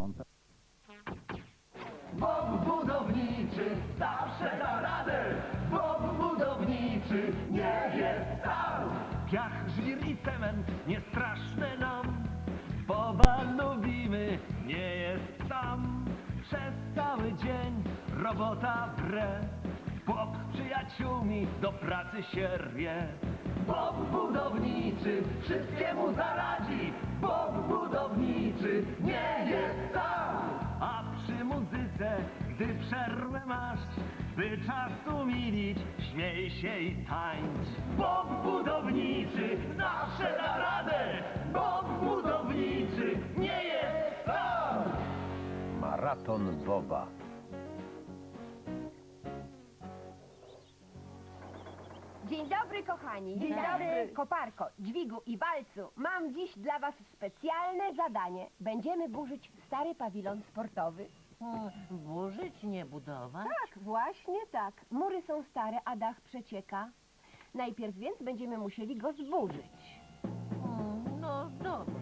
monta... Bob budowniczy zawsze da radę. Bob budowniczy nie jest sam. Piach, żwir i cement nie straszne nam. Boba lubimy, nie jest sam. Przez cały dzień robota wre. Bob z przyjaciółmi do pracy się rwie. Bob budowniczy wszystkiemu zaradzi. Bob budowniczy nie jest sam. A przy muzyce, gdy przerwę masz, by czas umilić, śmiej się i tańcz. Bob budowniczy zawsze da radę. Bob budowniczy nie jest sam. Maraton Boba. Dzień dobry, kochani. Dzień, dobry. Koparko, Dźwigu i Walcu. Mam dziś dla was specjalne zadanie. Będziemy burzyć stary pawilon sportowy. Burzyć, nie budować? Tak, właśnie tak. Mury są stare, a dach przecieka. Najpierw więc będziemy musieli go zburzyć. No dobrze.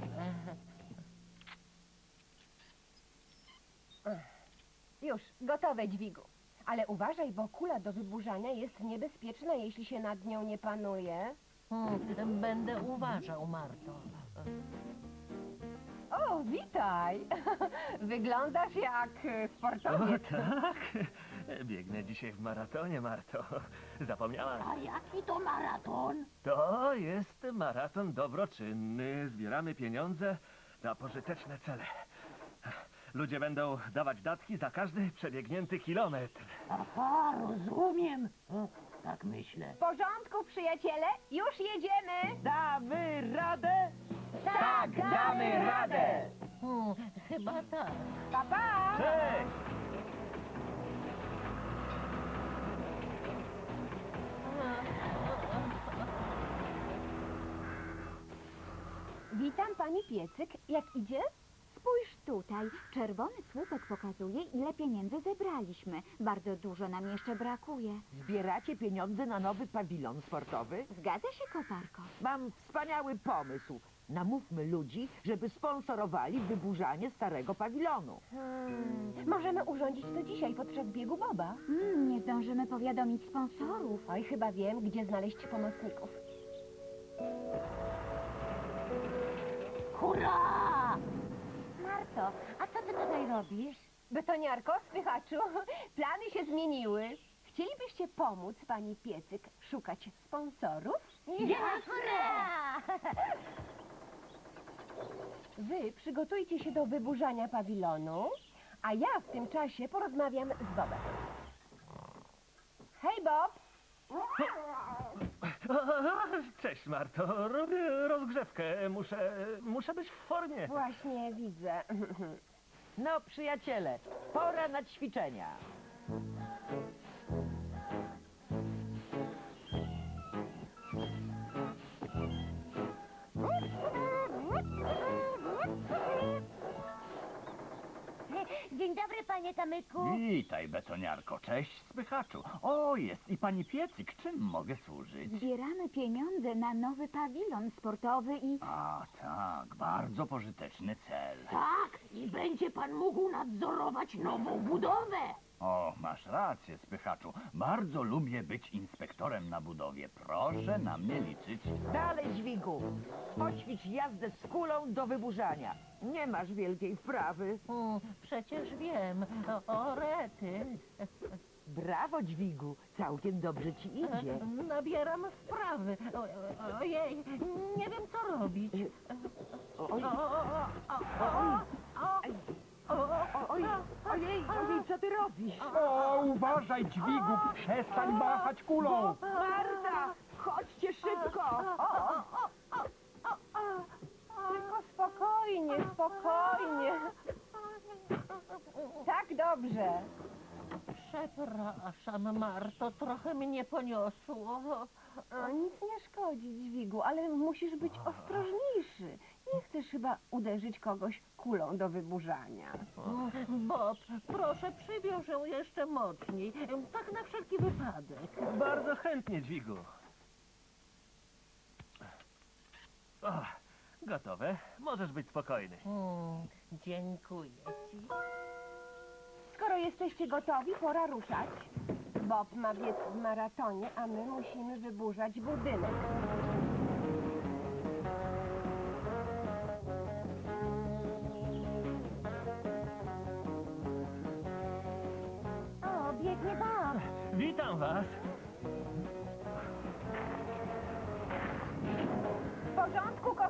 Już, gotowe, Dźwigu. Ale uważaj, bo kula do wyburzania jest niebezpieczna, jeśli się nad nią nie panuje. Hmm, będę uważał, Marto. O, witaj! Wyglądasz jak e, O sportowiec. tak? Biegnę dzisiaj w maratonie, Marto. Zapomniałaś? A jaki to maraton? To jest maraton dobroczynny. Zbieramy pieniądze na pożyteczne cele. Ludzie będą dawać datki za każdy przebiegnięty kilometr. Aha, rozumiem. O, tak myślę. W porządku, przyjaciele, już jedziemy! Damy radę? Tak, damy radę! Hmm, chyba tak. Pa, pa! Cześć! Witam pani Piecyk. Jak idzie? Spójrz tutaj, czerwony słupek pokazuje, ile pieniędzy zebraliśmy. Bardzo dużo nam jeszcze brakuje. Zbieracie pieniądze na nowy pawilon sportowy? Zgadza się, koparko? Mam wspaniały pomysł. Namówmy ludzi, żeby sponsorowali wyburzanie starego pawilonu. Hmm, możemy urządzić to dzisiaj podczas biegu Boba. Mm, nie zdążymy powiadomić sponsorów. Oj, chyba wiem, gdzie znaleźć pomocników. Hurra! A co ty tutaj robisz? Betoniarko, spychaczu, plany się zmieniły. Chcielibyście pomóc pani Piecyk szukać sponsorów? Wy przygotujcie się do wyburzania pawilonu, a ja w tym czasie porozmawiam z Bobem. Hej, Bob! Cześć, Marto. Robię rozgrzewkę. Muszę, muszę być w formie. Właśnie widzę. No, przyjaciele, pora na ćwiczenia. Dzień dobry, panie Kamyku. Witaj, betoniarko. Cześć, spychaczu. O, jest i pani Piecyk. Czym mogę służyć? Zbieramy pieniądze na nowy pawilon sportowy i... A, tak, bardzo pożyteczny cel. Tak, i będzie pan mógł nadzorować nową budowę. O, masz rację, spychaczu. Bardzo lubię być inspektorem na budowie. Proszę na mnie liczyć. Dalej, dźwigu. Poćwicz jazdę z kulą do wyburzania. Nie masz wielkiej wprawy. Hmm, przecież wiem. O, o rety. Brawo, dźwigu. Całkiem dobrze ci idzie. Nabieram wprawy. O, o, ojej, nie wiem co robić. Oj, O, o, o, o, o, o, oj, ojej, ojej, co ty robisz? O, uważaj, dźwigu. Przestań machać kulą. Marta, chodźcie szybko. Tylko spokojnie, spokojnie. Tak dobrze. Przepraszam, Marto, trochę mnie poniosło. O, nic nie szkodzi, dźwigu, ale musisz być ostrożniejszy. Nie chcesz chyba uderzyć kogoś kulą do wyburzania. Bob, proszę przywiąż ją jeszcze mocniej. Tak na wszelki wypadek. Bardzo chętnie, dźwigu. O, Gotowe. Możesz być spokojny. Mm, dziękuję ci. Skoro jesteście gotowi, pora ruszać. Bob ma biec w maratonie, a my musimy wyburzać budynek. Witam was. W porządku, kochani?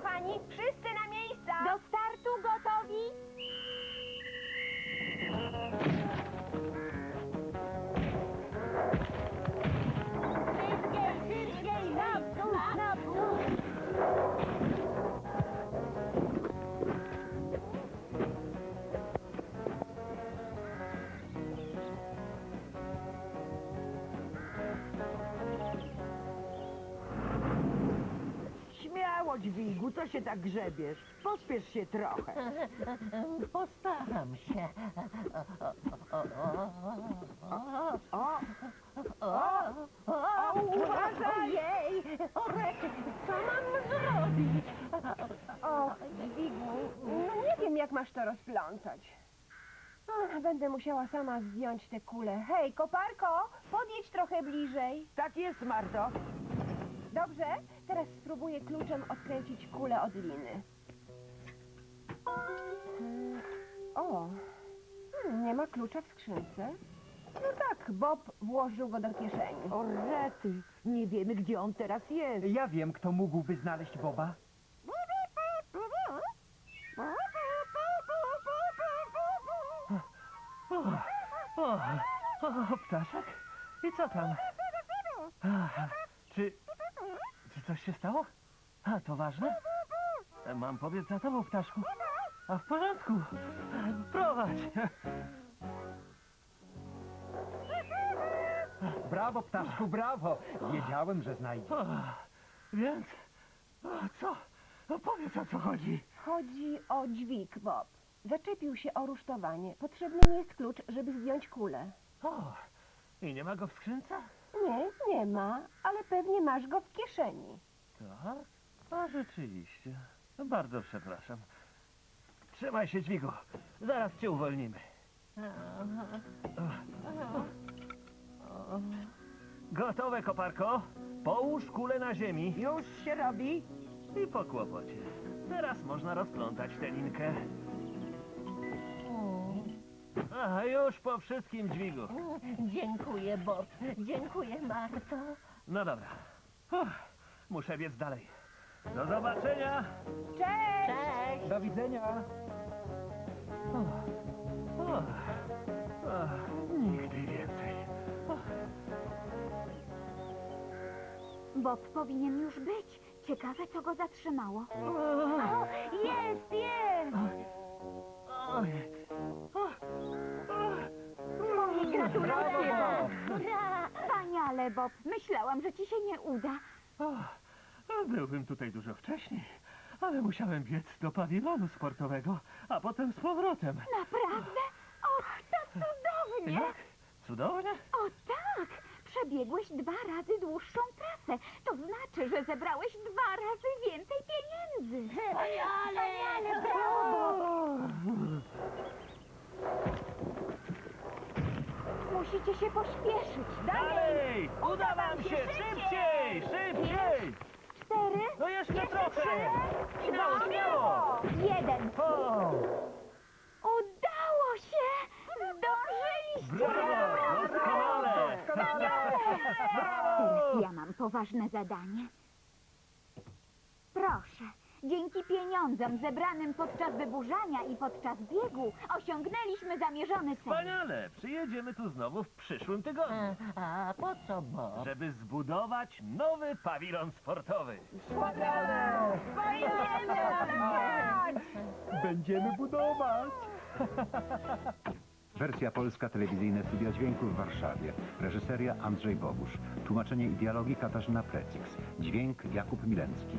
Co się tak grzebiesz? Pospiesz się trochę. Postaram się. O, O, uważaj! Ojej, o rety, co mam zrobić? O, dźwigu, no nie wiem, jak masz to rozplątać. Ach, Będę musiała sama zdjąć tę kulę. Hej, koparko, podjedź trochę bliżej. tak jest, Marto. Dobrze? Teraz spróbuję kluczem odkręcić kulę od liny. Hmm, O, hmm, nie ma klucza w skrzynce. No tak, Bob włożył go do kieszeni. O rety, nie wiemy, gdzie on teraz jest. Ja wiem, kto mógłby znaleźć Boba. O, o, o, ptaszek? I co tam? Czy, czy coś się stało? A, to ważne? E, Mam pobiec za tobą, ptaszku. A w porządku. Prowadź. Brawo, ptaszku, brawo! Wiedziałem, że znajdzie. O, więc, o, co? No powiedz, o co chodzi. Chodzi o dźwig, Bob. Zaczepił się o rusztowanie. Potrzebny mi jest klucz, żeby zdjąć kulę. O, i nie ma go w skrzynce? Nie, nie ma, ale pewnie masz go w kieszeni. Tak? A rzeczywiście. No Bardzo przepraszam. Trzymaj się, dźwigu. Zaraz cię uwolnimy. Gotowe, koparko? Połóż kulę na ziemi Już się robi? i po kłopocie. Teraz można rozplątać tę linkę. A, już po wszystkim dźwigu. Dziękuję, Bob. Dziękuję, Marto. No dobra. Uff, muszę biec dalej. Do zobaczenia! Cześć! Cześć. Do widzenia! O, o, o, nigdy więcej. Bob powinien już być. Ciekawe, co go zatrzymało. O, Jest, jest! oj, Gratulacje! Hurra! Wspaniale, Bob. Myślałam, że ci się nie uda. o, byłbym tutaj dużo wcześniej, ale musiałem biec do pawilonu sportowego, a potem z powrotem. Naprawdę? Och, to cudownie! Jak? Cudownie? O tak! Przebiegłeś dwa razy dłuższą trasę. To znaczy, że zebrałeś dwa razy więcej pieniędzy. Wspaniale! Wspaniale, brawo! Musicie się pośpieszyć. Dalej! Dalej! Uda wam się! Szybciej! Szybciej! Cztery, No jeszcze trochę! trzy, Śmiało, śmiało! jeden. O! Udało się! Zdążyliście! Brawo! Doskonale! Teraz ja mam poważne zadanie. Proszę, dzięki pieniądzom zebranym podczas wyburzania i podczas biegu osiągnęliśmy zamierzony cel. Wspaniale! Przyjedziemy tu znowu w przyszłym tygodniu, A, a po co, Bob? żeby zbudować nowy pawilon sportowy. Będziemy budować! Wersja polska, telewizyjne studia dźwięku w Warszawie. Reżyseria Andrzej Bogusz. Tłumaczenie i dialogi Katarzyna Precix. Dźwięk Jakub Milencki.